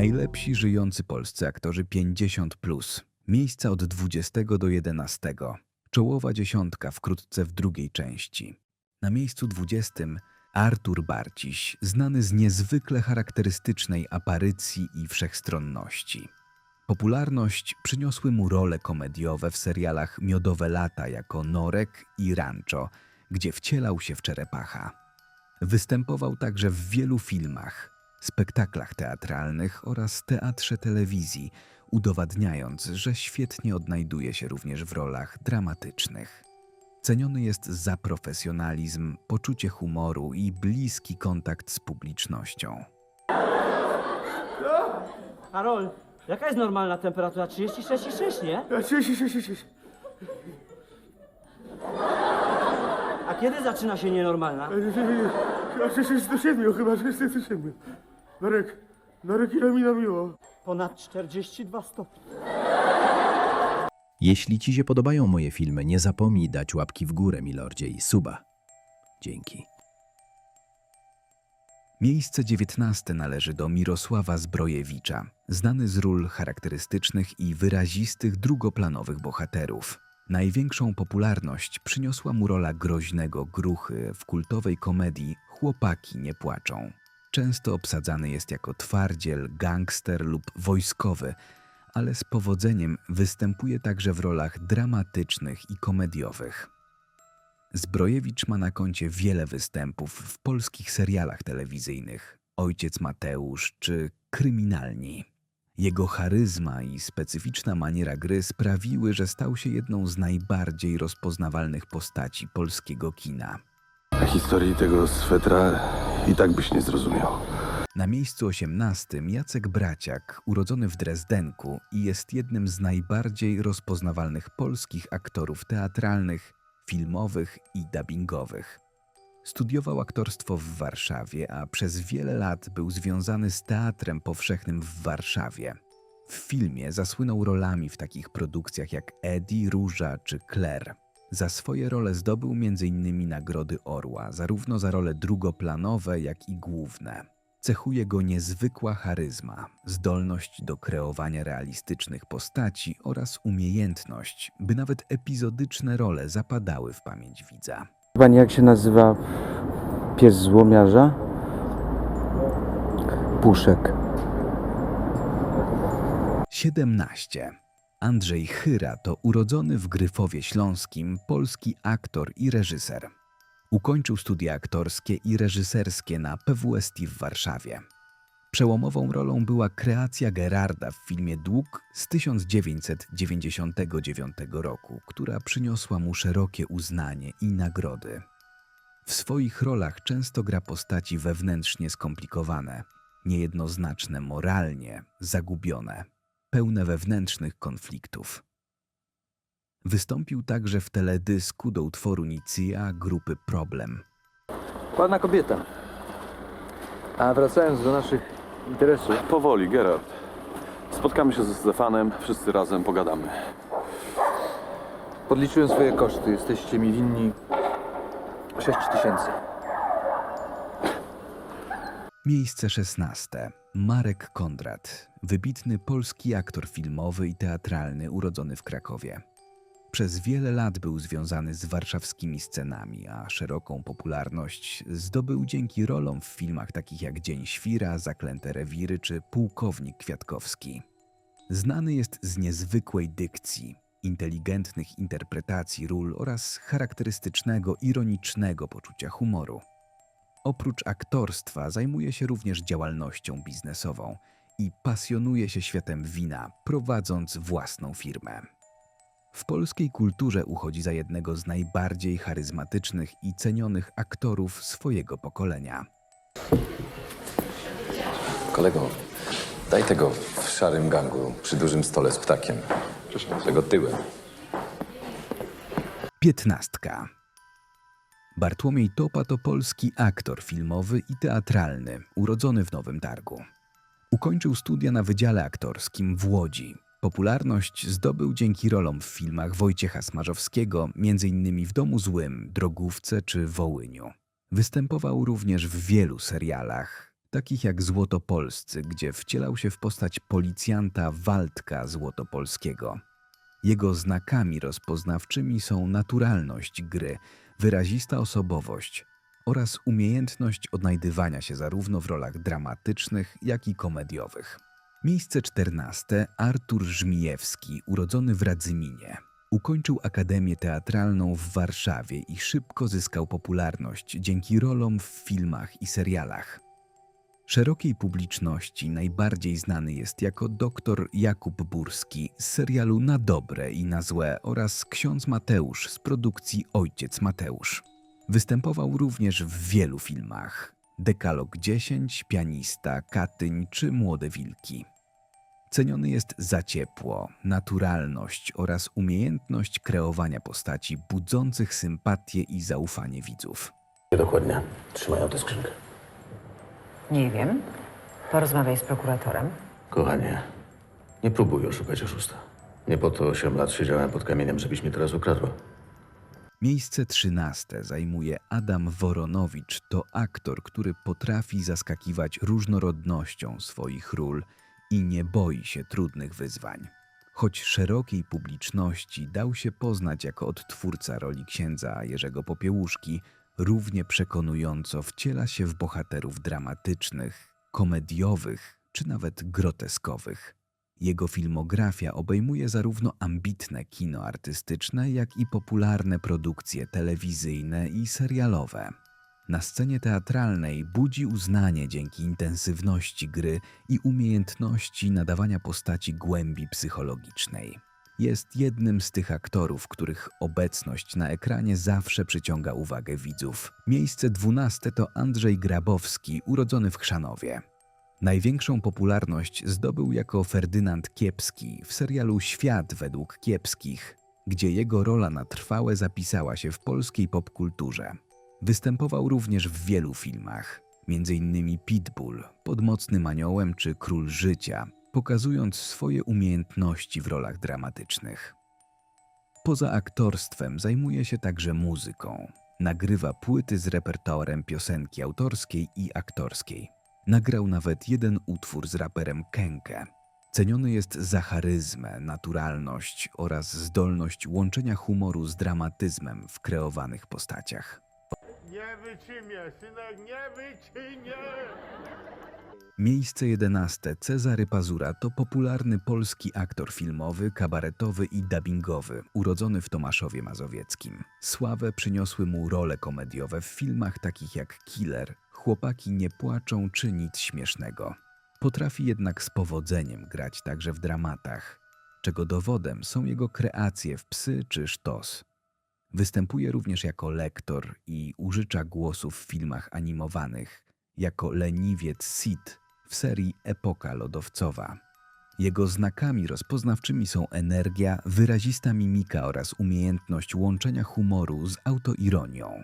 Najlepsi żyjący polscy aktorzy 50+. Plus. Miejsca od 20 do 11. Czołowa dziesiątka wkrótce w drugiej części. Na miejscu 20 Artur Barciś, znany z niezwykle charakterystycznej aparycji i wszechstronności. Popularność przyniosły mu role komediowe w serialach Miodowe lata jako Norek i Rancho, gdzie wcielał się w Czerepacha. Występował także w wielu filmach, spektaklach teatralnych oraz teatrze telewizji, udowadniając, że świetnie odnajduje się również w rolach dramatycznych. Ceniony jest za profesjonalizm, poczucie humoru i bliski kontakt z publicznością. Karol, jaka jest normalna temperatura? 36,6, nie? Ja, si, si, si, si, si. A kiedy zaczyna się nienormalna? Ja, si, si, si, do siedmiu chyba, że jest do siedmiu. Marek, Marek, ile mi namiło? Ponad 42 stopnie. Jeśli Ci się podobają moje filmy, nie zapomnij dać łapki w górę, milordzie, i suba. Dzięki. Miejsce dziewiętnaste należy do Mirosława Zbrojewicza, znany z ról charakterystycznych i wyrazistych drugoplanowych bohaterów. Największą popularność przyniosła mu rola groźnego gruchy w kultowej komedii Chłopaki nie płaczą. Często obsadzany jest jako twardziel, gangster lub wojskowy, ale z powodzeniem występuje także w rolach dramatycznych i komediowych. Zbrojewicz ma na koncie wiele występów w polskich serialach telewizyjnych Ojciec Mateusz czy Kryminalni. Jego charyzma i specyficzna maniera gry sprawiły, że stał się jedną z najbardziej rozpoznawalnych postaci polskiego kina. Historii tego swetra i tak byś nie zrozumiał. Na miejscu 18 Jacek Braciak, urodzony w Drezdenku i jest jednym z najbardziej rozpoznawalnych polskich aktorów teatralnych, filmowych i dubbingowych. Studiował aktorstwo w Warszawie, a przez wiele lat był związany z Teatrem Powszechnym w Warszawie. W filmie zasłynął rolami w takich produkcjach jak Eddie, Róża czy Claire. Za swoje role zdobył m.in. nagrody Orła, zarówno za role drugoplanowe, jak i główne. Cechuje go niezwykła charyzma, zdolność do kreowania realistycznych postaci oraz umiejętność, by nawet epizodyczne role zapadały w pamięć widza. Pani jak się nazywa pies złomiarza? Puszek. 17. Andrzej Chyra to urodzony w Gryfowie Śląskim polski aktor i reżyser. Ukończył studia aktorskie i reżyserskie na PWST w Warszawie. Przełomową rolą była kreacja Gerarda w filmie Dług z 1999 roku, która przyniosła mu szerokie uznanie i nagrody. W swoich rolach często gra postaci wewnętrznie skomplikowane, niejednoznaczne moralnie, zagubione, pełne wewnętrznych konfliktów. Wystąpił także w teledysku do utworu Nicia grupy Problem. Ładna kobieta. A wracając do naszych interesów, Powoli, Gerard. Spotkamy się ze Stefanem, wszyscy razem pogadamy. podliczyłem swoje koszty. Jesteście mi winni 6 tysięcy. Miejsce 16. Marek Kondrat, wybitny polski aktor filmowy i teatralny urodzony w Krakowie. Przez wiele lat był związany z warszawskimi scenami, a szeroką popularność zdobył dzięki rolom w filmach takich jak Dzień Świra, Zaklęte Rewiry czy Pułkownik Kwiatkowski. Znany jest z niezwykłej dykcji, inteligentnych interpretacji ról oraz charakterystycznego, ironicznego poczucia humoru. Oprócz aktorstwa zajmuje się również działalnością biznesową i pasjonuje się światem wina, prowadząc własną firmę. W polskiej kulturze uchodzi za jednego z najbardziej charyzmatycznych i cenionych aktorów swojego pokolenia. Kolego, daj tego w szarym gangu przy dużym stole z ptakiem. Tego tyłem. Piętnastka. Bartłomiej Topa to polski aktor filmowy i teatralny, urodzony w Nowym Targu. Ukończył studia na Wydziale Aktorskim w Łodzi. Popularność zdobył dzięki rolom w filmach Wojciecha Smarzowskiego, m.in. w Domu Złym, Drogówce czy Wołyniu. Występował również w wielu serialach, takich jak Złotopolscy, gdzie wcielał się w postać policjanta Waldka Złotopolskiego. Jego znakami rozpoznawczymi są naturalność gry, wyrazista osobowość oraz umiejętność odnajdywania się zarówno w rolach dramatycznych, jak i komediowych. Miejsce czternaste Artur Żmijewski, urodzony w Radzyminie. Ukończył Akademię Teatralną w Warszawie i szybko zyskał popularność dzięki rolom w filmach i serialach. Szerokiej publiczności najbardziej znany jest jako doktor Jakub Burski z serialu Na dobre i na złe oraz ksiądz Mateusz z produkcji Ojciec Mateusz. Występował również w wielu filmach: Dekalog 10, Pianista, Katyń czy Młode Wilki. Ceniony jest za ciepło, naturalność oraz umiejętność kreowania postaci budzących sympatię i zaufanie widzów. Dokładnie. Trzymają tę skrzynkę. Nie wiem. Porozmawiaj z prokuratorem. Kochanie, nie próbuj oszukać oszusta. Nie po to 8 lat siedziałem pod kamieniem, żebyś mnie teraz ukradła. Miejsce trzynaste zajmuje Adam Woronowicz. To aktor, który potrafi zaskakiwać różnorodnością swoich ról i nie boi się trudnych wyzwań. Choć szerokiej publiczności dał się poznać jako odtwórca roli księdza Jerzego Popiełuszki, równie przekonująco wciela się w bohaterów dramatycznych, komediowych czy nawet groteskowych. Jego filmografia obejmuje zarówno ambitne kino artystyczne, jak i popularne produkcje telewizyjne i serialowe. Na scenie teatralnej budzi uznanie dzięki intensywności gry i umiejętności nadawania postaci głębi psychologicznej. Jest jednym z tych aktorów, których obecność na ekranie zawsze przyciąga uwagę widzów. Miejsce dwunaste to Andrzej Grabowski, urodzony w Chrzanowie. Największą popularność zdobył jako Ferdynand Kiepski w serialu Świat według Kiepskich, gdzie jego rola na trwałe zapisała się w polskiej popkulturze. Występował również w wielu filmach, m.in. Pitbull, Pod mocnym aniołem czy Król Życia, pokazując swoje umiejętności w rolach dramatycznych. Poza aktorstwem zajmuje się także muzyką. Nagrywa płyty z repertoarem piosenki autorskiej i aktorskiej. Nagrał nawet jeden utwór z raperem Kenke. Ceniony jest za charyzmę, naturalność oraz zdolność łączenia humoru z dramatyzmem w kreowanych postaciach. Nie wyczymię, synek, nie wyczymię! Miejsce jedenaste Cezary Pazura to popularny polski aktor filmowy, kabaretowy i dubbingowy, urodzony w Tomaszowie Mazowieckim. Sławę przyniosły mu role komediowe w filmach takich jak Killer, Chłopaki nie płaczą czy Nic śmiesznego. Potrafi jednak z powodzeniem grać także w dramatach, czego dowodem są jego kreacje w Psy czy Sztos. Występuje również jako lektor i użycza głosów w filmach animowanych, jako leniwiec Sid w serii Epoka Lodowcowa. Jego znakami rozpoznawczymi są energia, wyrazista mimika oraz umiejętność łączenia humoru z autoironią.